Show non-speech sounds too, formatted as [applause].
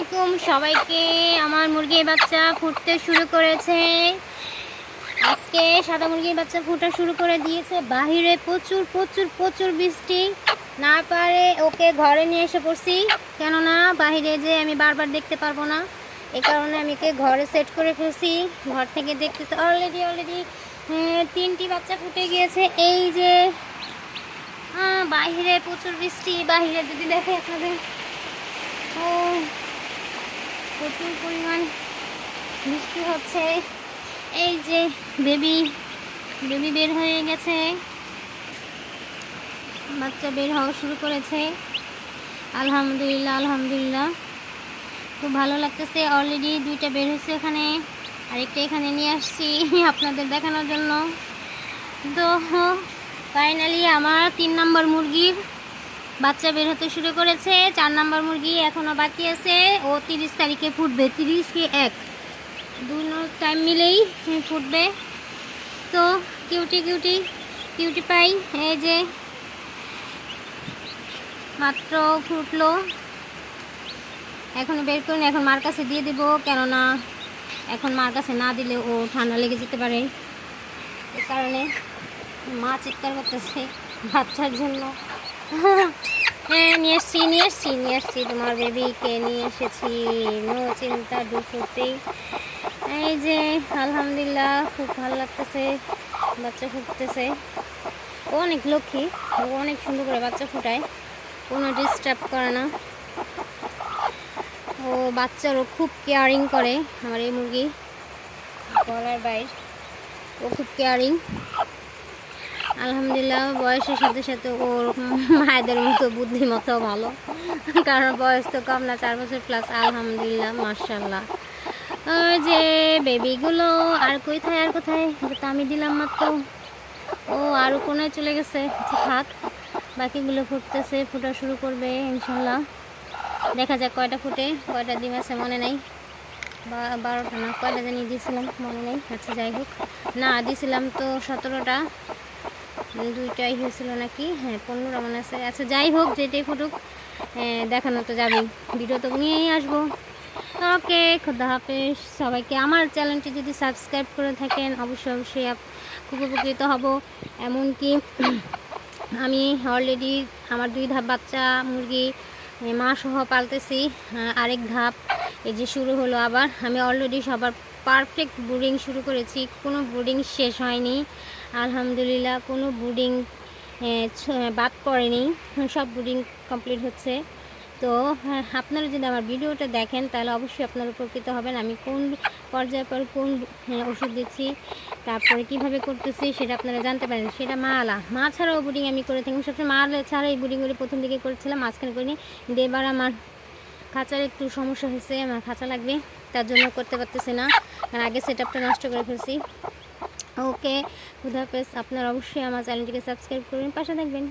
আলাইকুম, সবাইকে আমার মুরগির বাচ্চা ফুটতে শুরু করেছে। আজকে সাদা মুরগির বাচ্চা ফুটা শুরু করে দিয়েছে। বাহিরে প্রচুর প্রচুর প্রচুর বৃষ্টি। না পারে ওকে ঘরে নিয়ে এসে পড়ছি। কেননা বাহিরে যে আমি বারবার দেখতে পারব না এই কারণে আমি ওকে ঘরে সেট করে ফেলছি। ঘর থেকে দেখতেছি অলরেডি অলরেডি তিনটি বাচ্চা ফুটে গিয়েছে। এই যে বাহিরে প্রচুর বৃষ্টি। বাহিরে যদি দেখে আপনাদের, ও প্রচুর পরিমাণ বৃষ্টি হচ্ছে। এই যে বেবি বেবি বের হয়ে গেছে। বাচ্চা বের হওয়া শুরু করেছে। আলহামদুলিল্লাহ আলহামদুলিল্লাহ। খুব ভালো লাগতেছে অলরেডি দুইটা বের হয়েছে ওখানে আরেকটা এখানে নিয়ে আসছি [laughs] আপনাদের দেখানোর জন্য। তো ফাইনালি আমার তিন নম্বর মুরগির বাচ্চা বের হতে শুরু করেছে। চার নাম্বার মুরগি এখনও বাকি আছে। ও তিরিশ তারিখে ফুটবে। তিরিশ কি এক? দুই টাইম মিলেই ফুটবে। তো কিউটি কিউটি কিউটি পাই এই যে মাত্র ফুটলো। এখনও বের করিনি, এখন মার কাছে দিয়ে দেবো। কেননা এখন মার কাছে না দিলে ও ঠান্ডা লেগে যেতে পারে। এই কারণে মা চিৎকার করতেছে বাচ্চার জন্য। [laughs] হ্যাঁ নিয়ে এসছি নিয়ে এসছি নিয়ে এসছি। তোমার বেবিকে নিয়ে এসেছি। নো চিন্তা দুপুরতেই এই যে, আলহামদুলিল্লাহ, খুব ভালো লাগতেছে, বাচ্চা ফুটতেছে। ও অনেক লক্ষ্মী, ও অনেক সুন্দর করে বাচ্চা ফুটায়। কোনো ডিস্টার্ব করে না। ও বাচ্চারও খুব কেয়ারিং করে, আমার এই মুরগি। গলার বাইর। ও খুব কেয়ারিং আলহামদুলিল্লাহ, বয়সের সাথে সাথে ওর মায়েদের মতো বুদ্ধিমতো ভালো। কারণ বয়স তো কম না, চার বছর প্লাস আলহামদুলিল্লাহ মার্শাল্লাহ ওই যে বেবিগুলো আর কোথায় আর কোথায়? তো আমি দিলাম মাত্র। ও আরও কোনায় চলে গেছে থাক বাকিগুলো ফুটতেছে, ফুটা শুরু করবে ইনশাল্লাহ দেখা যাক কয়টা ফুটে, কয়টা ডিম আছে মনে নাই। বা, বারোটা না, কয়টা জানি দিয়েছিলাম, মনে নেই। আচ্ছা যাই হোক। না, দিয়েছিলাম তো সতেরোটা। দুইটাই হয়েছিল নাকি? হ্যাঁ পনেরোটা মনে আছে। আচ্ছা যাই হোক যেটাই ফুটুক হ্যাঁ, দেখানো তো যাবেই। ভিডিও তো নিয়েই আসব। ওকে খুদা হাফেজ। সবাইকে আমার চ্যানেলটি যদি সাবস্ক্রাইব করে থাকেন অবশ্যই অবশ্যই খুব উপকৃত হব। এমনকি আমি অলরেডি আমার দুই ধাপ বাচ্চা মুরগি মা সহ পালতেছি। আরেক ধাপ এই যে শুরু হলো আবার। আমি অলরেডি সবার পারফেক্ট ব্রুডিং শুরু করেছি। কোনো ব্রুডিং শেষ হয়নি। আলহামদুলিল্লাহ কোনো ব্রুডিং বাদ পড়েনি। সব ব্রুডিং কমপ্লিট হচ্ছে। তো হ্যাঁ, আপনারা যদি আমার ভিডিওটা দেখেন তাহলে অবশ্যই আপনারা উপকৃত হবেন। আমি কোন পর্যায় পর কোন ওষুধ দিচ্ছি তারপরে কীভাবে করতেছি সেটা আপনারা জানতে পারেন। সেটা মা আলা। মা ছাড়াও বুডিং আমি করে থাকি। সবসময় মা ছাড়া এই বুডিংগুলি প্রথম দিকে করেছিলাম মাঝখানে করিনি। এবার আমার খাঁচার একটু সমস্যা হয়েছে আমার খাঁচা লাগবে তার জন্য করতে পারতেছি না। আগে সেট আপটা নষ্ট করে ফেলছি। ওকে খুদাফেজ আপনারা অবশ্যই আমার চ্যানেলটিকে সাবস্ক্রাইব করবেন পাশে থাকবেন।